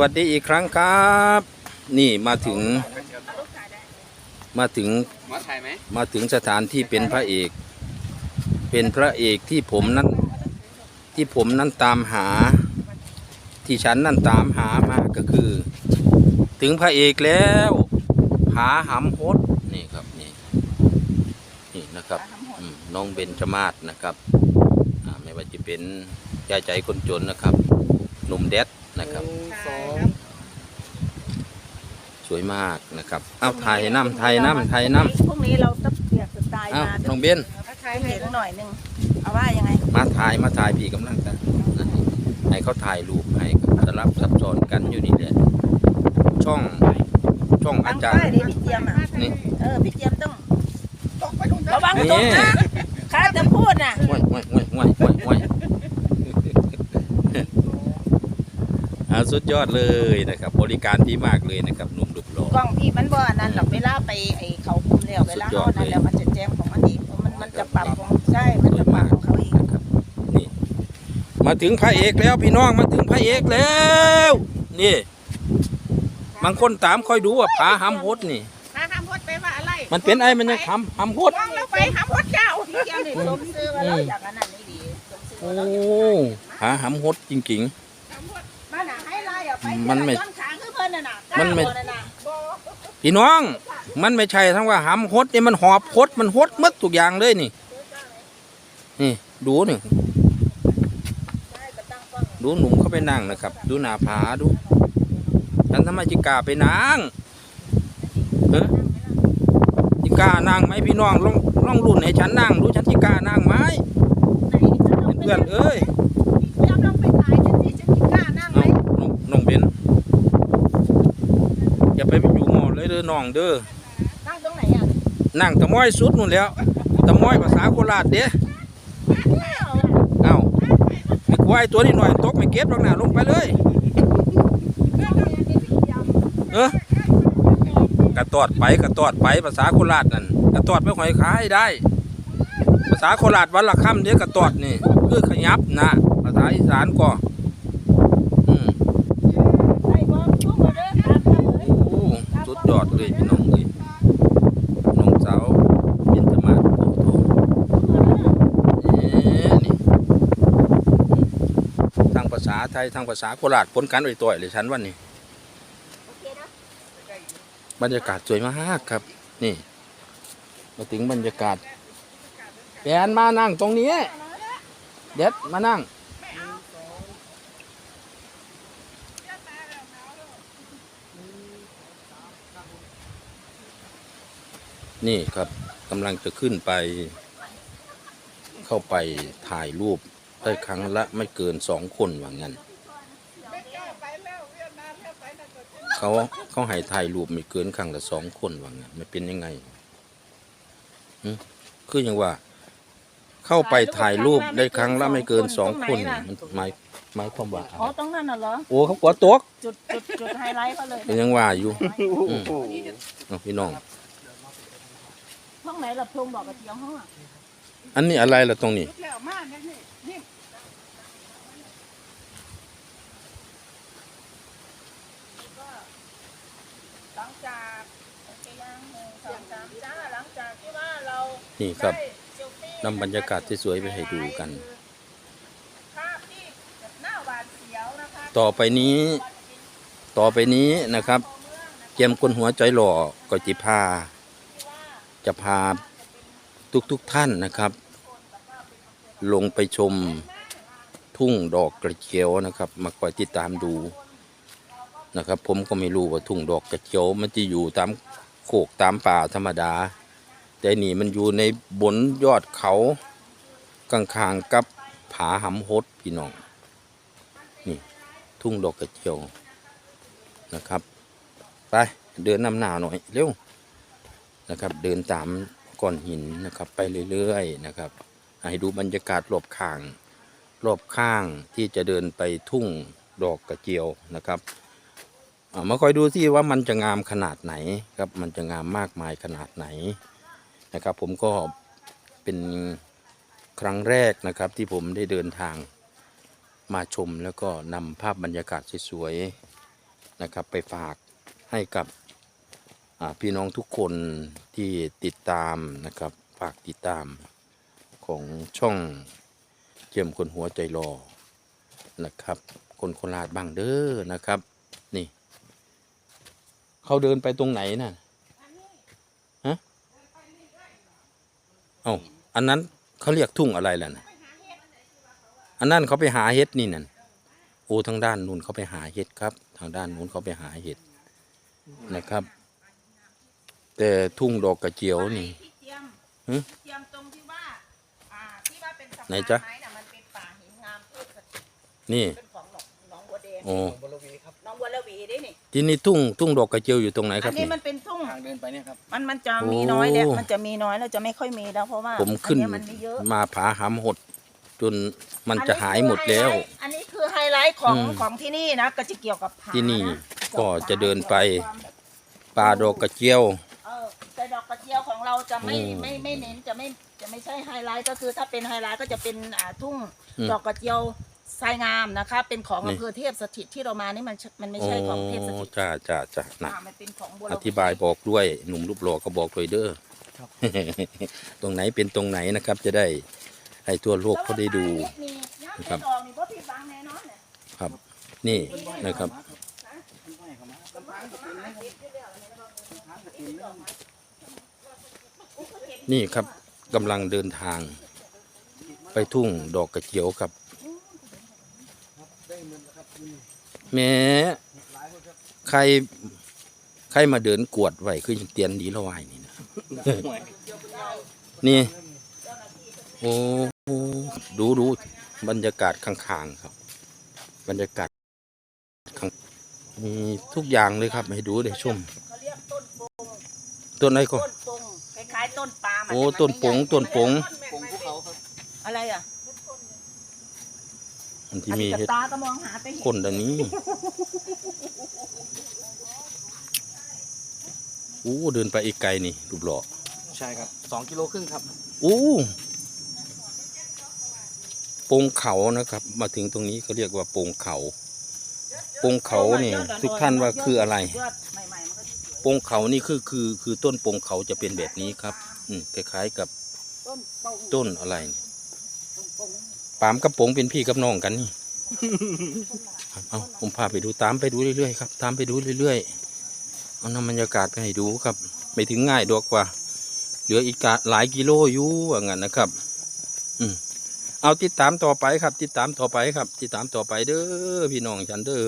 วัสดีอีกครั้งครับ นี่มาถึงมาถึงมาถึงสถานที่เป็นพระเอก เป็นพระเอกที่ผมนั้นที่ผมนั้นตามหา ที่ฉันนั้นตามหามาก็คือ ถึงพระเอกแล้วผาหำโฮดนี่ครับนี่นี่นะครับน้องเบนจมาศนะครับไม่ว่าจะเป็นยายใจคนจนนะครับ หนุ่มแดดนะครับ สอง ส วยมากนะครับเอาถ่ายน้ำถ่ายน้ำถ่ายน้พรุ่งนี้เราต้องเปลี่ยนสไตล์ำเอามาน้องเบนใช้เห็นหน่อยหนึงเอาว่ายังไงมาถ่ายมาถ่ายพี่กำลังจะให้เขาถ่ายรูปให้ครับสลับซับซ้อนกันอยู่นี่แหละช่องช่องอาตั้งจารย์ป้ายดิพี่เจียมอะนี่เออพี่เจียมต้องระวังนี่ตกนะข้าจะพูดน่ะห่วยห่วยห่วยห่วยห่วยห่วย อ่าสุดยอดเลยนะครับ บริการดีมากเลยนะครับหนุ่มดุบหล่อกล้องพี่มันบ่อันนั้นหรอกเวลาไปไอ้เขาคุมแล้วเวลาสุดยอเขาดเลยนั่นแล้วมันจะแจ้งของมันเองมันมันจะปรับของใช่มันจะปรับของเขาเองนะครับนี่มาถึงพระเอกแล้วพี่น้องมาถึงพระเอกแล้วนี่บางคนตามคอยดูว่าผาหำฮดนี่ถ้าห้ามพดไปว่าอะไรมันเป็นไอ้มันยังทำหำฮดวางแล้วไปห้ามพดเจ้าพี่เจียมนี่สมซื้อว่าเราอย่างนั้นนี่ดีสมซื้อโอ้ว่าเราอย่างนั้นผาหำฮดจริง มันน่ะให้ไล่ออกไปมันไม่ต้นขาคือเพิ่นน่ะน่ะมันไม่กล้าบ่น่ะน่ะบ่ๆพี่น้อง มันไม่ใช่ทั้งว่าหำฮดนี่มันหอบฮดมันฮดหมดทุกอย่างเลยนี่ นี่ ดูนี่ใช่ก็ตั้งกล้องดูหนุ่มเข้าไปนั่งนะครับ ดูหน้าผาดูฉันทำไมจิกล้าไปนั่งเออจิกล้านั่งไหมพี่น้องลองลองรุ่นให้ฉันนั่งดูฉันจิกล้านั่งไหม ไหนจะลงไปเพื่อนเอ้ย จำลงไปถ่ายฉันสิฉันสิกล้านั่งไหม เอาน้องน้องเบนอย่าไปอยู่หมอเลยเด้อ น้องเด้อนั่งตรงไหนอะนั่งตะม้อยสุดนู่นแล้วตะม้อยภาษาโคราชเด้ไม่เอาอะเอ้าไอ้ควายตัวนี้หน่อยตกไม่เก็บหรอกนะลงไปเลยเออกระตอดไปกระตอดไปภาษาโคราชนั่นกระตอดไม่หอยขายได้ ภาษาโคราชวันละคำเดียวกระตอดนี่ คือขยับนะ ภาษาอีสานก็อืม ใส่บ่ชุ่มมาเด้อครับเอ้ย โอ้สุดยอดเลยพี่น้องเลยน้องสาวเป็นธรรมาโอ้โหเอ๊ะนี่ทางภาษา ไทยทางภาษาโคราชปนกันโดยตัวเลยฉันวันนี้ บรรยากาศสวยมากครับ นี่มาถึงบรรยากาศแปนมานั่งตรงนี้เด็ดมานั่งนี่ครับกำลังจะขึ้นไป เข้าไปถ่ายรูป ได้ครั้งละไม่เกินสองคนว่างั้นเขาเขาให้ถ่ายรูปไม่เกินครั้งละสองคนว่างั้นไม่เป็นยังไงหึคืออย่างว่า เข้าไปถ่ายรูปได้ครั้งละไม่เกินสองคนน่ะมันหมายหมายความว่าอะไรอ๋อตรงนั้นน่ะเหรอโอ้เขากลัวตกจุดจุดจุดไฮไลท์เขาเลยเป็นยังว่าอยู่อืมเอาพี่น้อง ห้องไหนล่ะพงบอกกับเจียวห้องอะอันนี้อะไรล่ะตรงนี้ แล้วมาเนี่ยนี่นี่ ลังจากโอเคยังหนึ่งสองสามจ้าหลังจากที่ว่าเรานี่ครับได้เซลฟี่นำบรรยากาศที่สวยไปให้ดูกันภาพที่หน้าหวาดเสียวนะคะต่อไปนี้ ต่อไปนี้นะครับ เกียมคนหัวใจหล่อก็จิพา จะพาทุกทุกๆท่านนะครับ ลงไปชมทุ่งดอกกระเจียวนะครับ มาคอยติดตามดู นะครับ ผมก็ไม่รู้ว่าทุ่งดอกกระเจียวมันจะอยู่ตามโขกตามป่าธรรมดา แต่นี่มันอยู่ในบนยอดเขาข้างๆกับผาหำฮดพี่น้อง นี่ทุ่งดอกกระเจียวนะครับ ไปเดินนำหน้าหน่อยเร็วนะครับ เดินตามก้อนหินนะครับ ไปเรื่อยๆนะครับ ให้ดูบรรยากาศรอบข้างรอบข้างที่จะเดินไปทุ่งดอกกระเจียวนะครับ มาคอยดูที่ว่ามันจะงามขนาดไหนครับ มันจะงามมากมายขนาดไหนนะครับ ผมก็เป็นครั้งแรกนะครับที่ผมได้เดินทางมาชมแล้วก็นำภาพบรรยากาศสวยๆนะครับ ไปฝากให้กับพี่น้องทุกคนที่ติดตามนะครับ ฝากติดตามของช่องเจียมคนหัวใจรอนะครับ คนโคราชบ้างเด้อนะครับ เขาเดินไปตรงไหนน่ะฮะเอ้าอันนั้นเขาเรียกทุ่งอะไรล่ะนะอันนั้นเขาไปหาเห็ดนี่นั่นโอ้ทางด้านนู้นเขาไปหาเห็ดครับ ทางด้านนู้นเขาไปหาเห็ดนะครับ แต่ทุ่งดอกกระเจียวนี่ที่เจียมหึเจียมตรงที่ว่าอ่าที่ว่าเป็นสะพานไหนจ๊ะ ไม้น่ะมันเป็นป่าหินงามพืชนี่ เป็นข องหนองหนองบัวแดงโอ้บริเวณครับหนองบัวละหวีได้นี่ที่นี่ทุ่งทุ่งดอกกระเจียวอยู่ตรงไหนคอัรันบนี้นี่ มันเป็นทุ่ง ทางเดินไปเนี่ยครับมันมันจะโอ้มีน้อยแล้วมันจะมีน้อยแล้วจะไม่ค่อยมีแล้วเพราะว่าผมขึ้นอัเยมันไม่เยอะมาผาหามหด จนมันจะหายหมดแล้ว อันนี้คือไฮไลท์ของอืม ของที่นี่นะก็จะเกี่ยวกับผาที่นี่ะก็จะเดินไปกี่ยวกับความแบบป่าดอกกระเจียว เออแต่ดอกกระเจียวของเราจะไม่อืมไม่ไม่เน้นจะไม่จะไม่ใช่ไฮไลท์ก็คือถ้าเป็นไฮไลท์ก็จะเป็นอ่าทุ่งอืม ดอกกระเจียว ทรายงามนะคะ เป็นของนี่ อำเภอเทพสถิตที่เรามานี่มันมันไม่โอ้ใช่ของเทพสถิตจ้าจ้าจ้านะ อ่ามันเป็นของบัวอลำธิบายบอกด้วย หนุ่มรูปหล่อก็บอกด้วยเด้อ ครับ ตรงไหนเป็นตรงไหนนะครับ จะได้ให้ทั่วโลกเขาได้ดูแล้วมีน้ำครับดอกนี่บ่ผิดหวังแน่นอนเนี่ยครับ นี่นะครับ นี่ครับกำลังเดินทาง ไปทุ่งดอกกระเจียวครับ แม้ใครใครมาเดินกวดไว้คือยังเตียนดีละวายนี่นะนี่ โอ้โหดูดูบรรยากาศข้างๆครับ บรรยากาศข้างมีทุกอย่างเลยครับให้ดูได้ชมเขาเรียกต้นปงต้นไหนก็ต้นปงคล้ายๆต้นปาล์มะโอ้แต่มัต้นปงไม่ใหญ่ต้นปงปงภูเขาครับอะไรอะ มันที่มีอันเห็นี้ดกับตาก็มองหาไปเห็นคนอันนี้โอ้เดินไปอีกไกลนี่รูปหล่อใช่ครับสองกิโลครึ่งครับอู้โปงเขานะครับ มาถึงตรงนี้เขาเรียกว่าโปงเขาโปงเขานี่ทุกท่านว่าคืออะไรยอดใหม่ๆมันก็จะสวยโปงเขานี่คือคือคือต้นโปงเขาจะเป็นแบบนี้ครับ อืมคล้ายๆกับต้นปงต้นอะไรนี่ต้นปง ปามกับโปงเป็นพี่กับน้องกันนี่เอาผมพาไปดูตามไปดูเรื่อยๆครับ ตามไปดูเรื่อยๆเอานำบรรยากาศไปให้ดูครับ ไม่ถึงง่ายดอกกว่า เหลืออีกหลายกิโลอยู่ว่างั้นนะครับ อืมเอาติดตามต่อไปครับ ติดตามต่อไปครับ ติดตามต่อไปเด้อพี่น้องฉันเด้อ